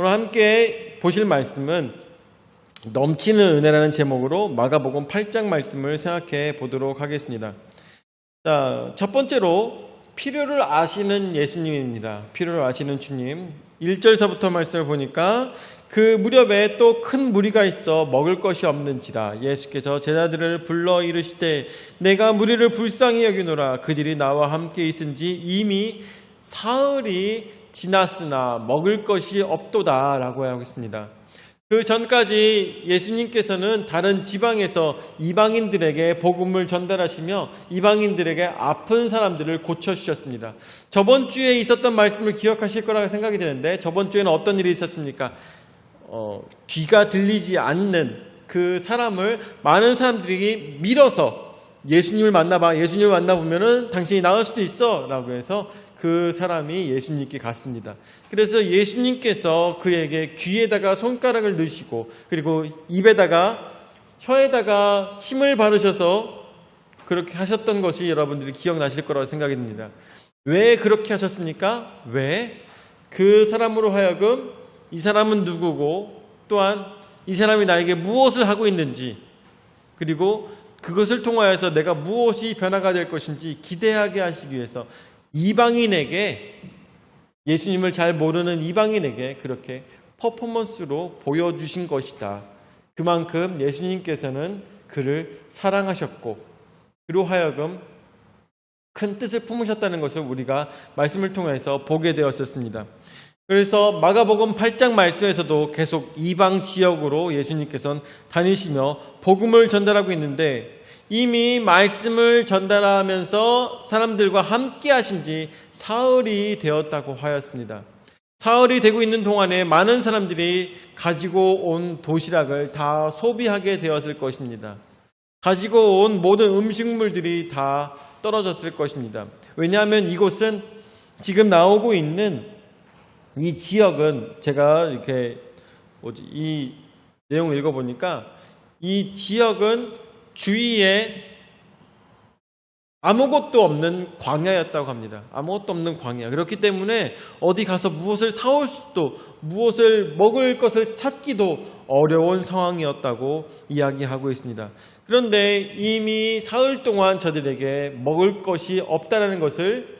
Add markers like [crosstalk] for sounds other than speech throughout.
오늘 함께 보실 말씀은 넘치는 은혜라는 제목으로 마가복음 8장 말씀을 생각해 보도록 하겠습니다. 자, 첫 번째로 필요를 아시는 예수님입니다. 필요를 아시는 주님. 1절서부터 말씀을 보니까 그 무렵에 또 큰 무리가 있어 먹을 것이 없는지라 예수께서 제자들을 불러 이르시되 내가 무리를 불쌍히 여기노라 그들이 나와 함께 있은지 이미 사흘이 지났으나 먹을 것이 없도다라고 하고 있습니다. 그 전까지 예수님께서는 다른 지방에서 이방인들에게 복음을 전달하시며 이방인들에게 아픈 사람들을 고쳐주셨습니다. 저번 주에 있었던 말씀을 기억하실 거라고 생각이 되는데 저번 주에는 어떤 일이 있었습니까? 어, 귀가 들리지 않는 그 사람을 많은 사람들이 밀어서 예수님을 만나봐. 예수님을 만나보면은 당신이 나을 수도 있어. 라고 해서 그 사람이 예수님께 갔습니다. 그래서 예수님께서 그에게 귀에다가 손가락을 넣으시고 그리고 입에다가 혀에다가 침을 바르셔서 그렇게 하셨던 것이 여러분들이 기억나실 거라고 생각이 듭니다. 왜 그렇게 하셨습니까? 왜? 그 사람으로 하여금 이 사람은 누구고 또한 이 사람이 나에게 무엇을 하고 있는지 그리고 그것을 통하여서 내가 무엇이 변화가 될 것인지 기대하게 하시기 위해서 이방인에게 예수님을 잘 모르는 이방인에게 그렇게 퍼포먼스로 보여주신 것이다. 그만큼 예수님께서는 그를 사랑하셨고 그로 하여금 큰 뜻을 품으셨다는 것을 우리가 말씀을 통해서 보게 되었었습니다. 그래서 마가복음 8장 말씀에서도 계속 이방 지역으로 예수님께서는 다니시며 복음을 전달하고 있는데 이미 말씀을 전달하면서 사람들과 함께 하신 지 사흘이 되었다고 하였습니다. 사흘이 되고 있는 동안에 많은 사람들이 가지고 온 도시락을 다 소비하게 되었을 것입니다. 가지고 온 모든 음식물들이 다 떨어졌을 것입니다. 왜냐하면 이곳은 지금 나오고 있는 이 지역은 제가 이렇게 뭐지 이 내용을 읽어보니까 이 지역은 주위에 아무것도 없는 광야였다고 합니다. 아무것도 없는 광야. 그렇기 때문에 어디 가서 무엇을 사올 수도 무엇을 먹을 것을 찾기도 어려운 상황이었다고 이야기하고 있습니다. 그런데 이미 사흘 동안 저들에게 먹을 것이 없다는 것을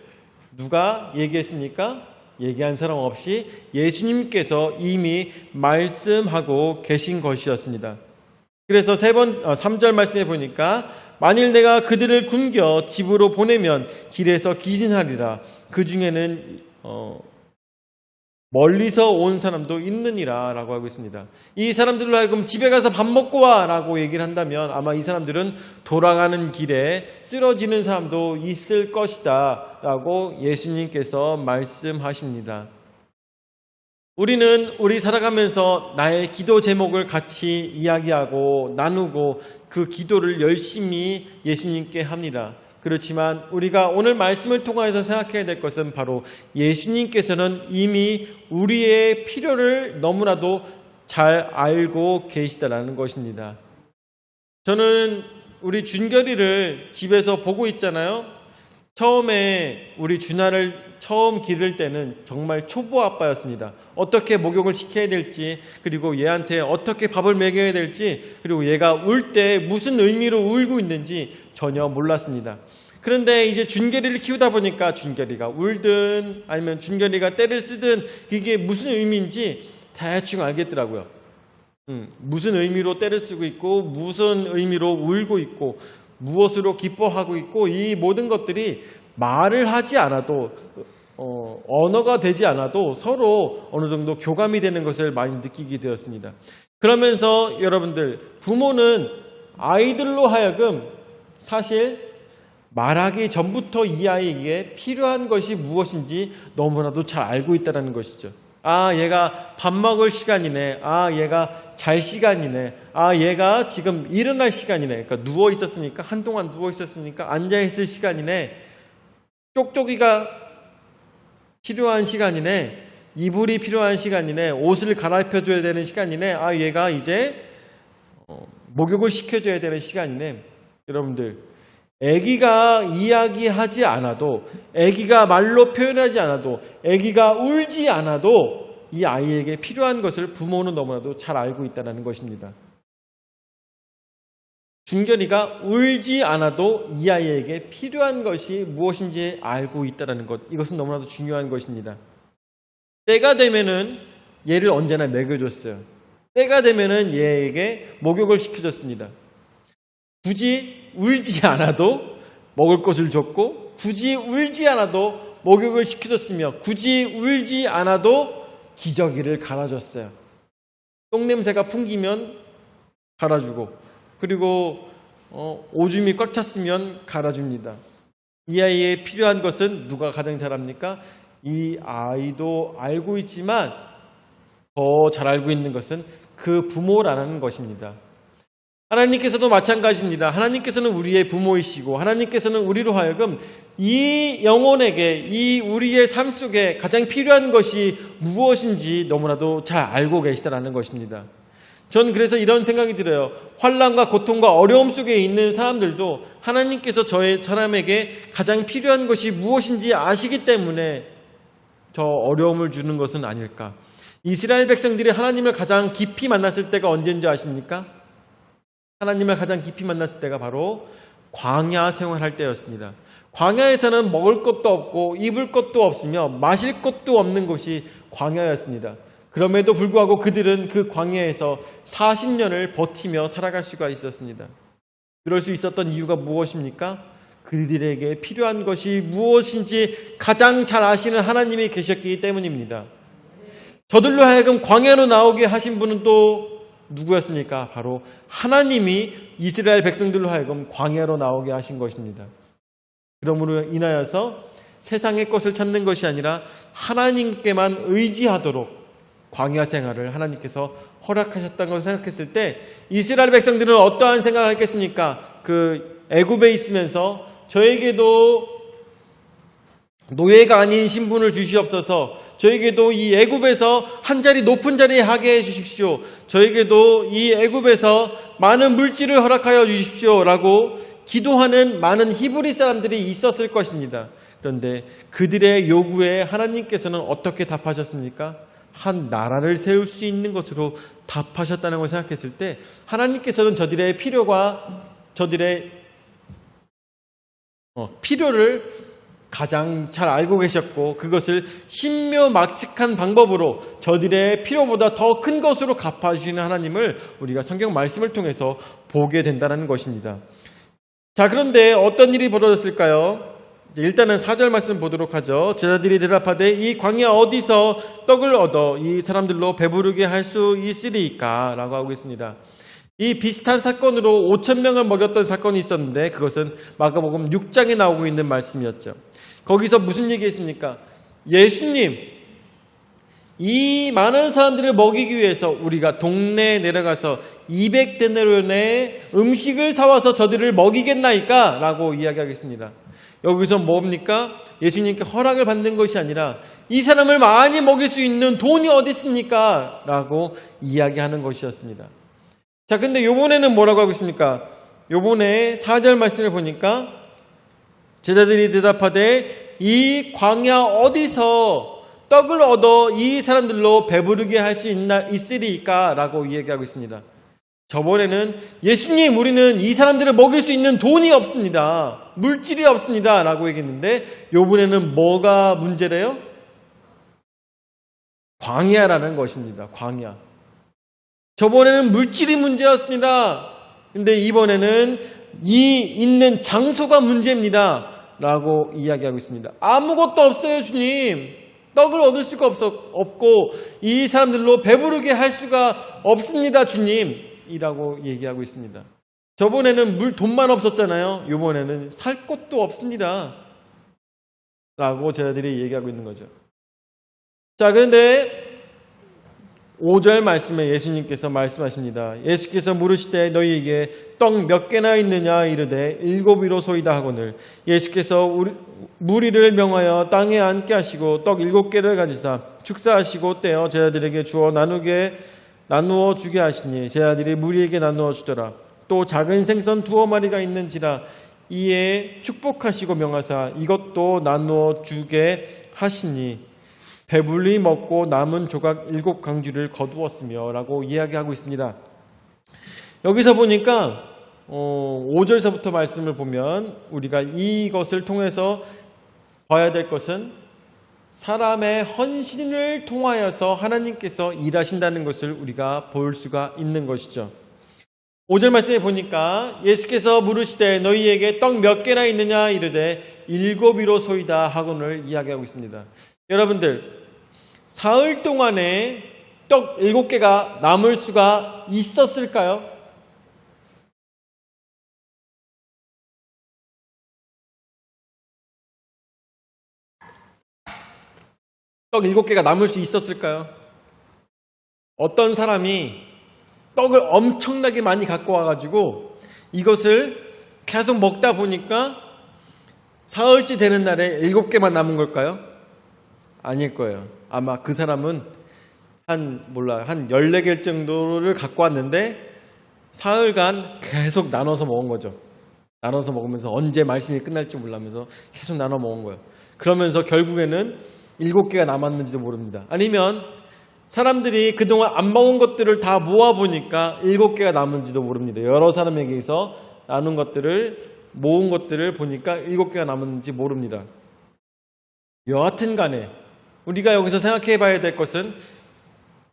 누가 얘기했습니까? 얘기한 사람 없이 예수님께서 이미 말씀하고 계신 것이었습니다. 그래서 세 번, 어, 3절 말씀에 보니까 만일 내가 그들을 굶겨 집으로 보내면 길에서 기진하리라. 그 중에는, 어, 멀리서 온 사람도 있느니라 라고 하고 있습니다. 이 사람들로 하여금 집에 가서 밥 먹고 와 라고 얘기를 한다면 아마 이 사람들은 돌아가는 길에 쓰러지는 사람도 있을 것이다 라고 예수님께서 말씀하십니다. 우리는 우리 살아가면서 나의 기도 제목을 같이 이야기하고 나누고 그 기도를 열심히 예수님께 합니다. 그렇지만 우리가 오늘 말씀을 통하여서 생각해야 될 것은 바로 예수님께서는 이미 우리의 필요를 너무나도 잘 알고 계시다라는 것입니다. 저는 우리 준결이를 집에서 보고 있잖아요. 처음에 우리 준하를 처음 기를 때는 정말 초보 아빠였습니다. 어떻게 목욕을 시켜야 될지, 그리고 얘한테 어떻게 밥을 먹여야 될지, 그리고 얘가 울 때 무슨 의미로 울고 있는지 전혀 몰랐습니다. 그런데 이제 준결이를 키우다 보니까 준결이가 울든 아니면 준결이가 때를 쓰든 그게 무슨 의미인지 대충 알겠더라고요. 음, 무슨 의미로 때를 쓰고 있고 무슨 의미로 울고 있고 무엇으로 기뻐하고 있고 이 모든 것들이 말을 하지 않아도 어, 언어가 되지 않아도 서로 어느 정도 교감이 되는 것을 많이 느끼게 되었습니다. 그러면서 여러분들 부모는 아이들로 하여금 사실 말하기 전부터 이 아이에게 필요한 것이 무엇인지 너무나도 잘 알고 있다는 것이죠. 아, 얘가 밥 먹을 시간이네. 아, 얘가 잘 시간이네. 아, 얘가 지금 일어날 시간이네. 그러니까 누워 있었으니까 한동안 누워 있었으니까 앉아 있을 시간이네. 쪽쪽이가 필요한 시간이네. 이불이 필요한 시간이네. 옷을 갈아입혀 줘야 되는 시간이네. 아, 얘가 이제 어, 목욕을 시켜 줘야 되는 시간이네. 여러분들 아기가 이야기하지 않아도 아기가 말로 표현하지 않아도 아기가 울지 않아도 이 아이에게 필요한 것을 부모는 너무나도 잘 알고 있다는 것입니다. 준결이가 울지 않아도 이 아이에게 필요한 것이 무엇인지 알고 있다는 것, 이것은 너무나도 중요한 것입니다. 때가 되면은 얘를 언제나 먹여줬어요. 때가 되면은 얘에게 목욕을 시켜줬습니다. 굳이 울지 않아도 먹을 것을 줬고, 굳이 울지 않아도 목욕을 시켜줬으며, 굳이 울지 않아도 기저귀를 갈아줬어요. 똥냄새가 풍기면 갈아주고, 그리고 어, 오줌이 꽉 찼으면 갈아줍니다. 이 아이의 필요한 것은 누가 가장 잘합니까? 이 아이도 알고 있지만 더 잘 알고 있는 것은 그 부모라는 것입니다. 하나님께서도 마찬가지입니다. 하나님께서는 우리의 부모이시고 하나님께서는 우리로 하여금 이 영혼에게 이 우리의 삶 속에 가장 필요한 것이 무엇인지 너무나도 잘 알고 계시다라는 것입니다. 전 그래서 이런 생각이 들어요. 환란과 고통과 어려움 속에 있는 사람들도 하나님께서 저의 사람에게 가장 필요한 것이 무엇인지 아시기 때문에 저 어려움을 주는 것은 아닐까. 이스라엘 백성들이 하나님을 가장 깊이 만났을 때가 언제인지 아십니까? 하나님을 가장 깊이 만났을 때가 바로 광야 생활할 때였습니다. 광야에서는 먹을 것도 없고 입을 것도 없으며 마실 것도 없는 곳이 광야였습니다. 그럼에도 불구하고 그들은 그 광야에서 40년을 버티며 살아갈 수가 있었습니다. 그럴 수 있었던 이유가 무엇입니까? 그들에게 필요한 것이 무엇인지 가장 잘 아시는 하나님이 계셨기 때문입니다. 저들로 하여금 광야로 나오게 하신 분은 또 누구였습니까? 바로 하나님이 이스라엘 백성들로 하여금 광야로 나오게 하신 것입니다. 그러므로 인하여서 세상의 것을 찾는 것이 아니라 하나님께만 의지하도록 광야 생활을 하나님께서 허락하셨다는 것을 생각했을 때 이스라엘 백성들은 어떠한 생각을 했겠습니까? 그 애굽에 있으면서 저에게도 노예가 아닌 신분을 주시옵소서. 저에게도 이 애굽에서 한 자리 높은 자리에 하게 해 주십시오. 저에게도 이 애굽에서 많은 물질을 허락하여 주십시오라고 기도하는 많은 히브리 사람들이 있었을 것입니다. 그런데 그들의 요구에 하나님께서는 어떻게 답하셨습니까? 한 나라를 세울 수 있는 것으로 답하셨다는 걸 생각했을 때 하나님께서는 저들의 필요가 저들의 어, 필요를 가장 잘 알고 계셨고 그것을 신묘막측한 방법으로 저들의 필요보다 더 큰 것으로 갚아주시는 하나님을 우리가 성경 말씀을 통해서 보게 된다는 것입니다. 자 그런데 어떤 일이 벌어졌을까요? 일단은 4절 말씀 보도록 하죠. 제자들이 대답하되 이 광야 어디서 떡을 얻어 이 사람들로 배부르게 할 수 있으리까? 라고 하고 있습니다. 이 비슷한 사건으로 5천 명을 먹였던 사건이 있었는데 그것은 마가복음 6장에 나오고 있는 말씀이었죠. 거기서 무슨 얘기했습니까? 예수님, 이 많은 사람들을 먹이기 위해서 우리가 동네에 내려가서 200데나리온의 음식을 사와서 저들을 먹이겠나이까? 라고 이야기하겠습니다. 여기서 뭡니까? 예수님께 허락을 받는 것이 아니라 이 사람을 많이 먹일 수 있는 돈이 어디 있습니까? 라고 이야기하는 것이었습니다. 자, 근데 요번에는 뭐라고 하고 있습니까? 요번에 4절 말씀을 보니까 제자들이 대답하되 이 광야 어디서 떡을 얻어 이 사람들로 배부르게 할 수 있나 있으리까? 라고 이야기하고 있습니다. 저번에는 예수님 우리는 이 사람들을 먹일 수 있는 돈이 없습니다. 물질이 없습니다. 라고 얘기했는데 요번에는 뭐가 문제래요? 광야라는 것입니다. 광야. 저번에는 물질이 문제였습니다. 근데 이번에는 이 있는 장소가 문제입니다. 라고 이야기하고 있습니다. 아무것도 없어요, 주님. 떡을 얻을 수가 없어, 없고, 이 사람들로 배부르게 할 수가 없습니다, 주님. 이라고 얘기하고 있습니다. 저번에는 물 돈만 없었잖아요. 이번에는 살 곳도 없습니다. 라고 제자들이 얘기하고 있는 거죠. 자, 그런데 5절 말씀에 예수님께서 말씀하십니다. 예수께서 물으시되 너희에게 떡 몇 개나 있느냐 이르되 일곱 이로소이다 하거늘 예수께서 우리, 무리를 명하여 땅에 앉게 하시고 떡 일곱 개를 가지사 축사하시고 떼어 제자들에게 주어 나누게 나누어 주게 하시니 제자들이 무리에게 나누어 주더라. 또 작은 생선 두어 마리가 있는지라 이에 축복하시고 명하사 이것도 나누어 주게 하시니 배불리 먹고 남은 조각 일곱 강주를 거두었으며 라고 이야기하고 있습니다. 여기서 보니까 어, 5절서부터 말씀을 보면 우리가 이것을 통해서 봐야 될 것은 사람의 헌신을 통하여서 하나님께서 일하신다는 것을 우리가 볼 수가 있는 것이죠. 5절 말씀에 보니까 예수께서 물으시되 너희에게 떡 몇 개나 있느냐 이르되 일곱이로 소이다 하고는 이야기하고 있습니다. 여러분들 사흘 동안에 떡 일곱 개가 남을 수가 있었을까요? 떡 일곱 개가 남을 수 있었을까요? 어떤 사람이 떡을 엄청나게 많이 갖고 와가지고 이것을 계속 먹다 보니까 사흘째 되는 날에 일곱 개만 남은 걸까요? 아닐 거예요. 아마 그 사람은 한, 몰라, 한 14개 정도를 갖고 왔는데 사흘간 계속 나눠서 먹은 거죠. 나눠서 먹으면서 언제 말씀이 끝날지 몰라면서 계속 나눠 먹은 거예요. 그러면서 결국에는 일곱 개가 남았는지도 모릅니다. 아니면 사람들이 그동안 안 먹은 것들을 다 모아보니까 일곱 개가 남은지도 모릅니다. 여러 사람에게서 나눈 것들을, 모은 것들을 보니까 일곱 개가 남았는지 모릅니다. 여하튼 간에 우리가 여기서 생각해 봐야 될 것은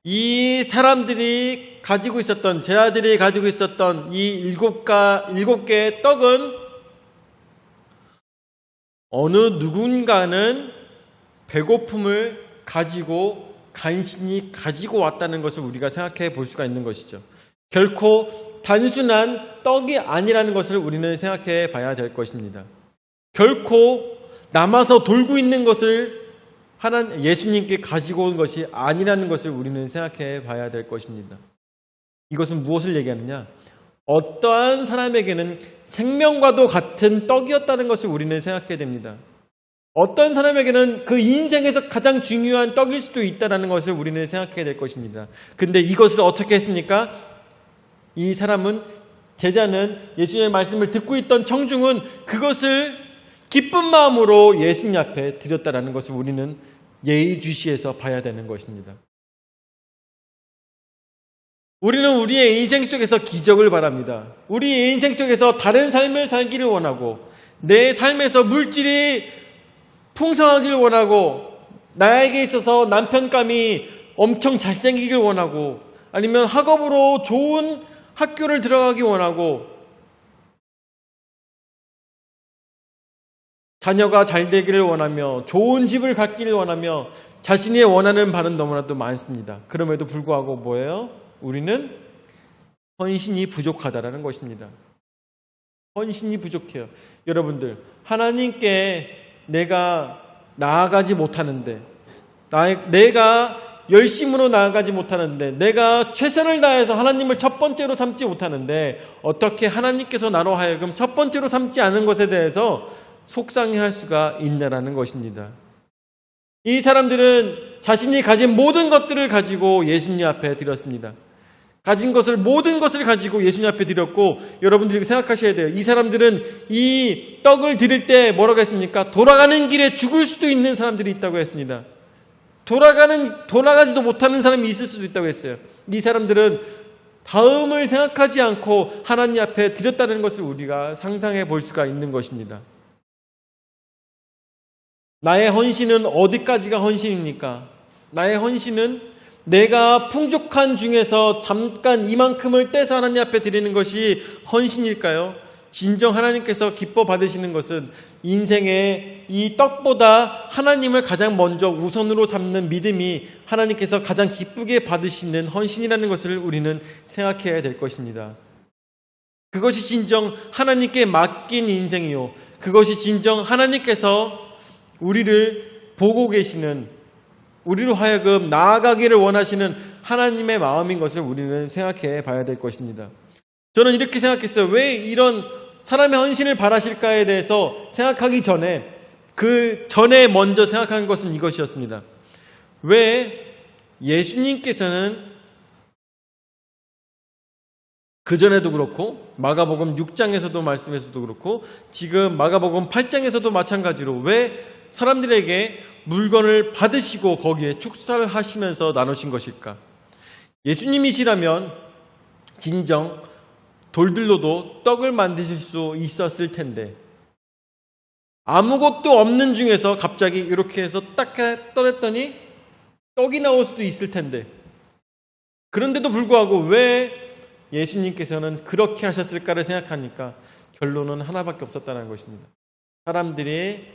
이 사람들이 가지고 있었던, 제 아들이 가지고 있었던 이 일곱 개의 떡은 어느 누군가는 배고픔을 가지고 간신히 가지고 왔다는 것을 우리가 생각해 볼 수가 있는 것이죠. 결코 단순한 떡이 아니라는 것을 우리는 생각해 봐야 될 것입니다. 결코 남아서 돌고 있는 것을 하나 예수님께 가지고 온 것이 아니라는 것을 우리는 생각해 봐야 될 것입니다. 이것은 무엇을 얘기하느냐? 어떠한 사람에게는 생명과도 같은 떡이었다는 것을 우리는 생각해야 됩니다. 어떤 사람에게는 그 인생에서 가장 중요한 떡일 수도 있다는 것을 우리는 생각해야 될 것입니다. 근데 이것을 어떻게 했습니까? 이 사람은 제자는 예수님의 말씀을 듣고 있던 청중은 그것을 기쁜 마음으로 예수님 앞에 드렸다라는 것을 우리는 예의주시에서 봐야 되는 것입니다. 우리는 우리의 인생 속에서 기적을 바랍니다. 우리의 인생 속에서 다른 삶을 살기를 원하고 내 삶에서 물질이 풍성하길 원하고 나에게 있어서 남편감이 엄청 잘생기길 원하고 아니면 학업으로 좋은 학교를 들어가기 원하고 자녀가 잘 되기를 원하며 좋은 집을 갖기를 원하며 자신이 원하는 바는 너무나도 많습니다. 그럼에도 불구하고 뭐예요? 우리는 헌신이 부족하다라는 것입니다. 헌신이 부족해요. 여러분들, 하나님께 내가 나아가지 못하는데, 나, 내가 열심으로 나아가지 못하는데, 내가 최선을 다해서 하나님을 첫 번째로 삼지 못하는데, 어떻게 하나님께서 나로 하여금 첫 번째로 삼지 않은 것에 대해서 속상해 할 수가 있냐라는 것입니다. 이 사람들은 자신이 가진 모든 것들을 가지고 예수님 앞에 드렸습니다. 가진 것을 모든 것을 가지고 예수님 앞에 드렸고 여러분들이 생각하셔야 돼요. 이 사람들은 이 떡을 드릴 때 뭐라고 했습니까? 돌아가는 길에 죽을 수도 있는 사람들이 있다고 했습니다. 돌아가는 돌아가지도 못하는 사람이 있을 수도 있다고 했어요. 이 사람들은 다음을 생각하지 않고 하나님 앞에 드렸다는 것을 우리가 상상해 볼 수가 있는 것입니다. 나의 헌신은 어디까지가 헌신입니까? 나의 헌신은 내가 풍족한 중에서 잠깐 이만큼을 떼서 하나님 앞에 드리는 것이 헌신일까요? 진정 하나님께서 기뻐 받으시는 것은 인생의 이 떡보다 하나님을 가장 먼저 우선으로 삼는 믿음이 하나님께서 가장 기쁘게 받으시는 헌신이라는 것을 우리는 생각해야 될 것입니다. 그것이 진정 하나님께 맡긴 인생이요. 그것이 진정 하나님께서 우리를 보고 계시는 우리로 하여금 나아가기를 원하시는 하나님의 마음인 것을 우리는 생각해 봐야 될 것입니다. 저는 이렇게 생각했어요. 왜 이런 사람의 헌신을 바라실까에 대해서 생각하기 전에 그 전에 먼저 생각한 것은 이것이었습니다. 왜 예수님께서는 그 전에도 그렇고 마가복음 6장에서도 말씀에서도 그렇고 지금 마가복음 8장에서도 마찬가지로 왜 사람들에게 물건을 받으시고 거기에 축사를 하시면서 나누신 것일까? 예수님이시라면 진정 돌들로도 떡을 만드실 수 있었을 텐데 아무것도 없는 중에서 갑자기 이렇게 해서 딱 떠냈더니 떡이 나올 수도 있을 텐데 그런데도 불구하고 왜 예수님께서는 그렇게 하셨을까를 생각하니까 결론은 하나밖에 없었다는 것입니다. 사람들의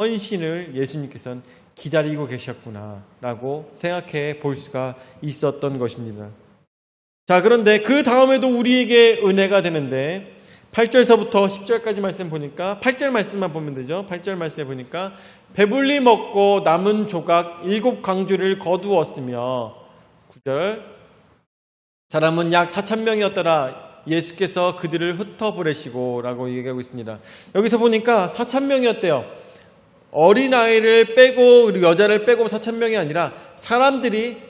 헌신을 예수님께서는 기다리고 계셨구나라고 생각해 볼 수가 있었던 것입니다. 자, 그런데 그 다음에도 우리에게 은혜가 되는데 8절서부터 10절까지 말씀 보니까 8절 말씀만 보면 되죠. 8절 말씀에 보니까 배불리 먹고 남은 조각 일곱 강주를 거두었으며 9절 사람은 약 4천 명이었더라. 예수께서 그들을 흩어보내시고 라고 얘기하고 있습니다. 여기서 보니까 4천 명이었대요. 어린아이를 빼고 그리고 여자를 빼고 4천 명이 아니라 사람들이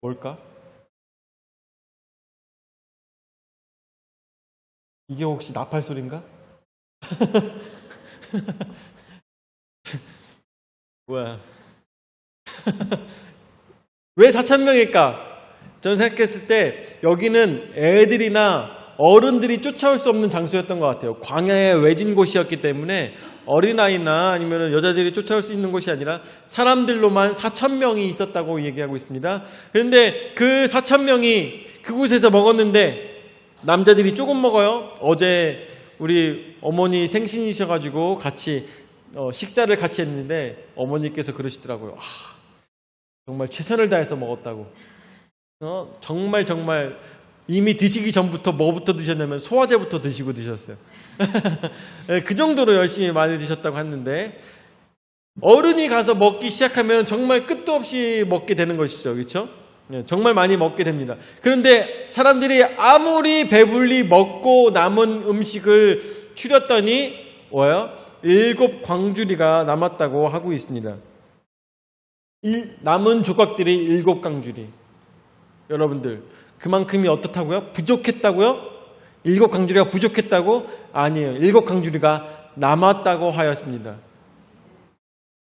뭘까? 이게 혹시 나팔 소리인가? [laughs] 뭐야? [laughs] 왜 4천 명일까? 저는 생각했을 때 여기는 애들이나 어른들이 쫓아올 수 없는 장소였던 것 같아요. 광야의 외진 곳이었기 때문에 어린아이나 아니면 여자들이 쫓아올 수 있는 곳이 아니라 사람들로만 4천 명이 있었다고 얘기하고 있습니다. 그런데 그 4천 명이 그곳에서 먹었는데 남자들이 조금 먹어요. 어제 우리 어머니 생신이셔가지고 같이 어, 식사를 같이 했는데 어머니께서 그러시더라고요. 아, 정말 최선을 다해서 먹었다고. 어, 정말 정말 이미 드시기 전부터 뭐부터 드셨냐면 소화제부터 드시고 드셨어요. 네, [laughs] 그 정도로 열심히 많이 드셨다고 했는데 어른이 가서 먹기 시작하면 정말 끝도 없이 먹게 되는 것이죠. 그렇죠? 네, 정말 많이 먹게 됩니다. 그런데 사람들이 아무리 배불리 먹고 남은 음식을 추렸더니 뭐예요? 일곱 광주리가 남았다고 하고 있습니다. 일- 남은 조각들이 일곱 강주리. 여러분들 그만큼이 어떻다고요? 부족했다고요? 일곱 강주리가 부족했다고? 아니에요. 일곱 강주리가 남았다고 하였습니다.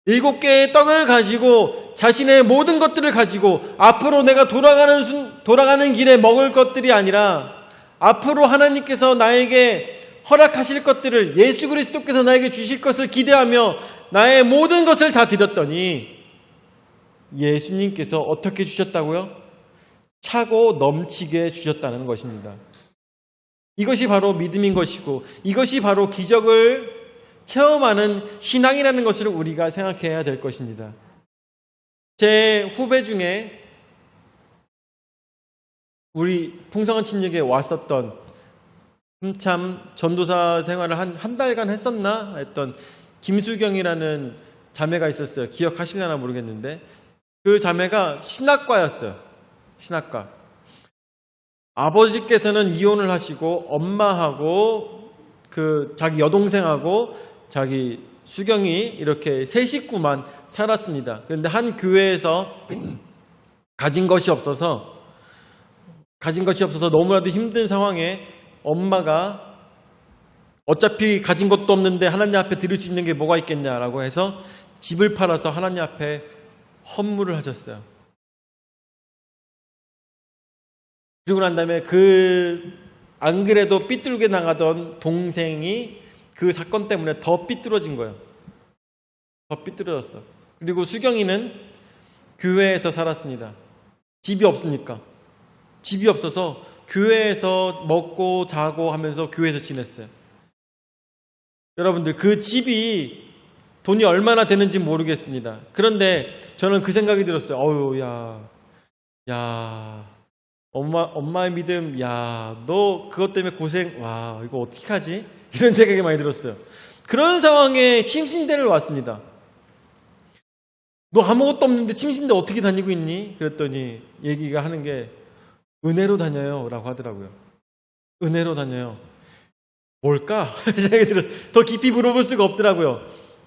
일곱 개의 떡을 가지고 자신의 모든 것들을 가지고 앞으로 내가 돌아가는 순, 돌아가는 길에 먹을 것들이 아니라 앞으로 하나님께서 나에게 허락하실 것들을 예수 그리스도께서 나에게 주실 것을 기대하며 나의 모든 것을 다 드렸더니 예수님께서 어떻게 주셨다고요? 차고 넘치게 주셨다는 것입니다. 이것이 바로 믿음인 것이고 이것이 바로 기적을 체험하는 신앙이라는 것을 우리가 생각해야 될 것입니다. 제 후배 중에 우리 풍성한 침략에 왔었던 한참 전도사 생활을 한, 한 달간 했었나 했던 김수경이라는 자매가 있었어요. 기억하시려나 모르겠는데 그 자매가 신학과였어요. 신학과. 아버지께서는 이혼을 하시고 엄마하고 그 자기 여동생하고 자기 수경이 이렇게 세 식구만 살았습니다. 그런데 한 교회에서 [clears throat] 가진 것이 없어서 가진 것이 없어서 너무나도 힘든 상황에 엄마가 어차피 가진 것도 없는데 하나님 앞에 드릴 수 있는 게 뭐가 있겠냐라고 해서 집을 팔아서 하나님 앞에 헌물을 하셨어요. 그리고 난 다음에 그 안 그래도 삐뚤게 나가던 동생이 그 사건 때문에 더 삐뚤어진 거예요. 더 삐뚤어졌어. 그리고 수경이는 교회에서 살았습니다. 집이 없으니까. 집이 없어서 교회에서 먹고 자고 하면서 교회에서 지냈어요. 여러분들 그 집이 돈이 얼마나 되는지 모르겠습니다. 그런데 저는 그 생각이 들었어요. 어유 야, 야, 엄마 엄마의 믿음, 야, 너 그것 때문에 고생, 와, 이거 어떻게 하지? 이런 [laughs] 생각이 많이 들었어요. 그런 상황에 침신대를 왔습니다. 너 아무것도 없는데 침신대 어떻게 다니고 있니? 그랬더니 얘기가 하는 게 은혜로 다녀요. 라고 하더라고요. 은혜로 다녀요. 뭘까? [laughs] 생각이 들었어요. 더 깊이 물어볼 수가 없더라고요.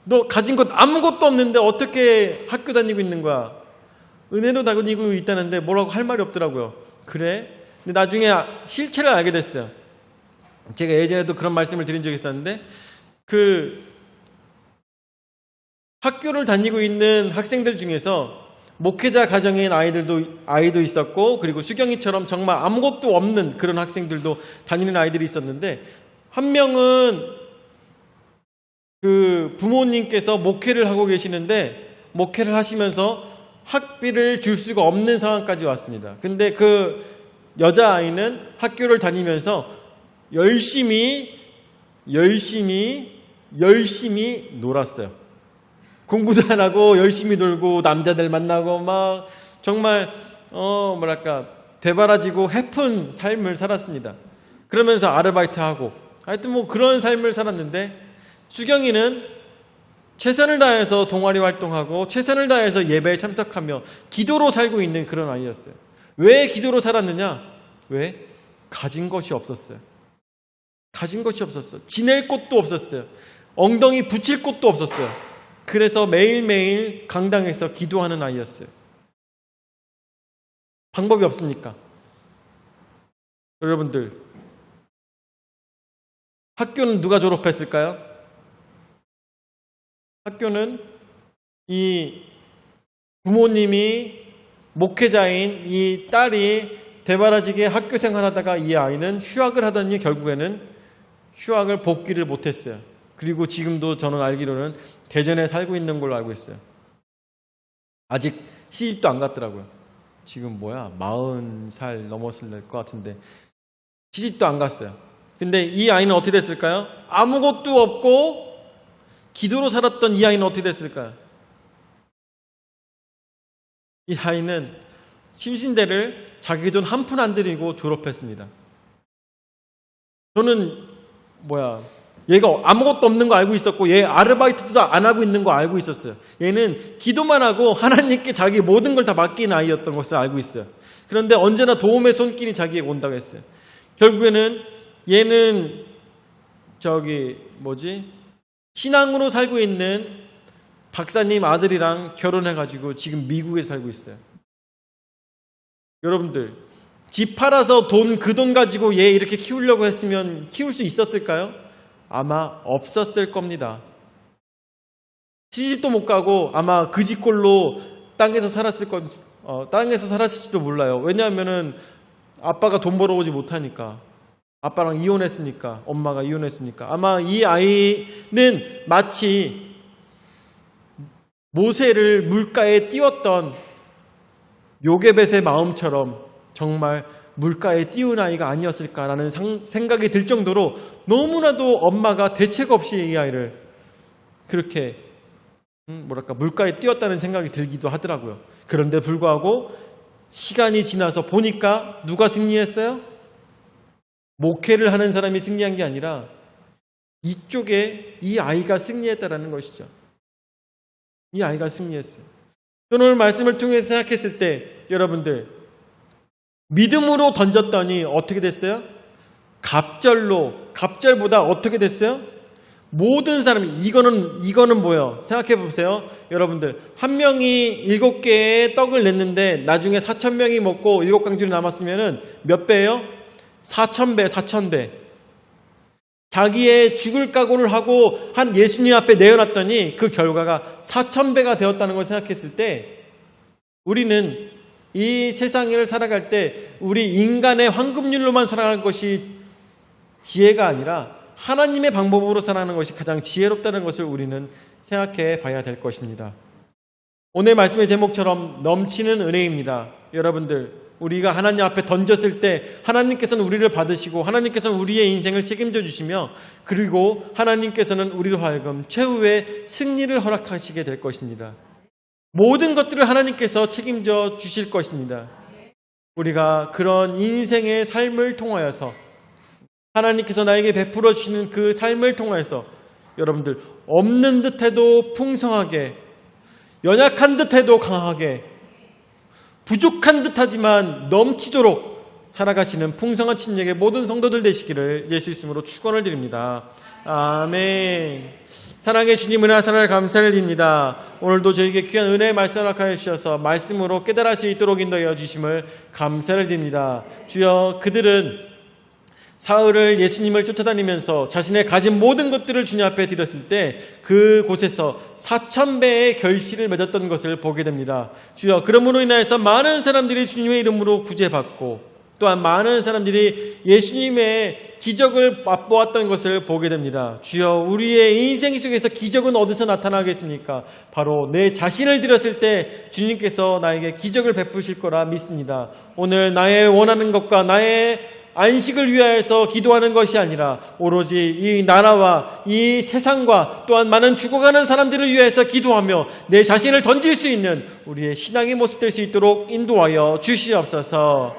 너 가진 것 아무것도 없는데 어떻게 학교 다니고 있는 거야? 은혜로 다니고 있다는데 뭐라고 할 말이 없더라고요. 그래? 근데 나중에 실체를 알게 됐어요. 제가 예전에도 그런 말씀을 드린 적이 있었는데 그 학교를 다니고 있는 학생들 중에서 목회자 가정인 아이들도 아이도 있었고 그리고 수경이처럼 정말 아무것도 없는 그런 학생들도 다니는 아이들이 있었는데 한 명은 그 부모님께서 목회를 하고 계시는데 목회를 하시면서 학비를 줄 수가 없는 상황까지 왔습니다. 근데 그 여자아이는 학교를 다니면서 열심히 열심히 열심히 놀았어요. 공부도 안 하고 열심히 놀고 남자들 만나고 막 정말 어 뭐랄까 되바라지고 해픈 삶을 살았습니다. 그러면서 아르바이트 하고 하여튼 뭐 그런 삶을 살았는데 수경이는 최선을 다해서 동아리 활동하고 최선을 다해서 예배에 참석하며 기도로 살고 있는 그런 아이였어요. 왜 기도로 살았느냐? 왜? 가진 것이 없었어요. 가진 것이 없었어. 지낼 곳도 없었어요. 엉덩이 붙일 곳도 없었어요. 그래서 매일매일 강당에서 기도하는 아이였어요. 방법이 없으니까. 여러분들, 학교는 누가 졸업했을까요? 학교는 이 부모님이 목회자인 이 딸이 대바라지게 학교 생활하다가 이 아이는 휴학을 하더니 결국에는 휴학을 복귀를 못했어요. 그리고 지금도 저는 알기로는 대전에 살고 있는 걸로 알고 있어요. 아직 시집도 안 갔더라고요. 지금 뭐야, 40살 넘었을 것 같은데 시집도 안 갔어요. 근데 이 아이는 어떻게 됐을까요? 아무것도 없고 기도로 살았던 이 아이는 어떻게 됐을까요? 이 아이는 심신대를 자기 돈 한 푼 안 들이고 졸업했습니다. 저는 뭐야 얘가 아무것도 없는 거 알고 있었고 얘 아르바이트도 안 하고 있는 거 알고 있었어요. 얘는 기도만 하고 하나님께 자기 모든 걸 다 맡긴 아이였던 것을 알고 있어요. 그런데 언제나 도움의 손길이 자기에게 온다고 했어요. 결국에는 얘는 저기 뭐지 신앙으로 살고 있는 박사님 아들이랑 결혼해가지고 지금 미국에 살고 있어요. 여러분들, 집 팔아서 돈, 그 돈 가지고 얘 이렇게 키우려고 했으면 키울 수 있었을까요? 아마 없었을 겁니다. 시집도 못 가고 아마 그 집꼴로 땅에서 살았을 건, 어, 땅에서 살았을지도 몰라요. 왜냐하면은 아빠가 돈 벌어오지 못하니까. 아빠랑 이혼했으니까, 엄마가 이혼했으니까. 아마 이 아이는 마치 모세를 물가에 띄웠던 요게벳의 마음처럼 정말 물가에 띄운 아이가 아니었을까라는 상- 생각이 들 정도로 너무나도 엄마가 대책 없이 이 아이를 그렇게 음, 뭐랄까 물가에 띄웠다는 생각이 들기도 하더라고요. 그런데 불구하고 시간이 지나서 보니까 누가 승리했어요? 목회를 하는 사람이 승리한 게 아니라 이쪽에 이 아이가 승리했다라는 것이죠. 이 아이가 승리했어요. 저는 오늘 말씀을 통해서 생각했을 때 여러분들 믿음으로 던졌더니 어떻게 됐어요? 갑절로 갑절보다 어떻게 됐어요? 모든 사람이 이거는 이거는 뭐예요? 생각해 보세요, 여러분들 한 명이 일곱 개의 떡을 냈는데 나중에 사천 명이 먹고 일곱 강줄이 남았으면은 몇 배예요? 사천 배, 사천 배. 자기의 죽을 각오를 하고 한 예수님 앞에 내어놨더니 그 결과가 사천 배가 되었다는 걸 생각했을 때 우리는 이 세상을 살아갈 때 우리 인간의 황금률로만 살아갈 것이 지혜가 아니라 하나님의 방법으로 살아가는 것이 가장 지혜롭다는 것을 우리는 생각해 봐야 될 것입니다. 오늘 말씀의 제목처럼 넘치는 은혜입니다. 여러분들, 우리가 하나님 앞에 던졌을 때 하나님께서는 우리를 받으시고 하나님께서는 우리의 인생을 책임져 주시며 그리고 하나님께서는 우리로 하여금 최후의 승리를 허락하시게 될 것입니다. 모든 것들을 하나님께서 책임져 주실 것입니다. 우리가 그런 인생의 삶을 통하여서 하나님께서 나에게 베풀어 주시는 그 삶을 통해서 여러분들 없는 듯해도 풍성하게 연약한 듯해도 강하게 부족한 듯하지만 넘치도록 살아가시는 풍성한 침략의 모든 성도들 되시기를 예수 이름으로 축원을 드립니다. 아멘. 사랑의 주님 은혜 하사를 감사를 드립니다. 오늘도 저에게 귀한 은혜의 말씀 허락하여 주셔서 말씀으로 깨달을 수 있도록 인도하여 주심을 감사를 드립니다. 주여 그들은 사흘을 예수님을 쫓아다니면서 자신의 가진 모든 것들을 주님 앞에 드렸을 때 그곳에서 사천 배의 결실을 맺었던 것을 보게 됩니다. 주여 그러므로 인하여서 많은 사람들이 주님의 이름으로 구제받고 또한 많은 사람들이 예수님의 기적을 맛보았던 것을 보게 됩니다. 주여 우리의 인생 속에서 기적은 어디서 나타나겠습니까? 바로 내 자신을 드렸을 때 주님께서 나에게 기적을 베푸실 거라 믿습니다. 오늘 나의 원하는 것과 나의 안식을 위하여서 기도하는 것이 아니라 오로지 이 나라와 이 세상과 또한 많은 죽어가는 사람들을 위해서 기도하며 내 자신을 던질 수 있는 우리의 신앙의 모습 될 수 있도록 인도하여 주시옵소서.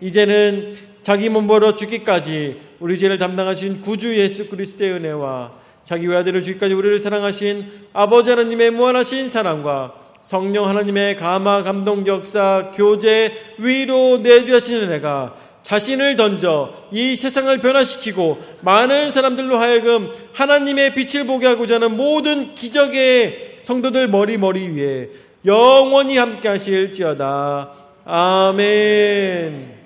이제는 자기 몸버려 죽기까지 우리 죄를 담당하신 구주 예수 그리스도의 은혜와 자기 외아들을 주기까지 우리를 사랑하신 아버지 하나님의 무한하신 사랑과 성령 하나님의 감화 감동 역사 교제 위로 내주하신 은혜가 자신을 던져 이 세상을 변화시키고 많은 사람들로 하여금 하나님의 빛을 보게 하고자 하는 모든 기적의 성도들 머리 머리 위에 영원히 함께 하실지어다. 아멘.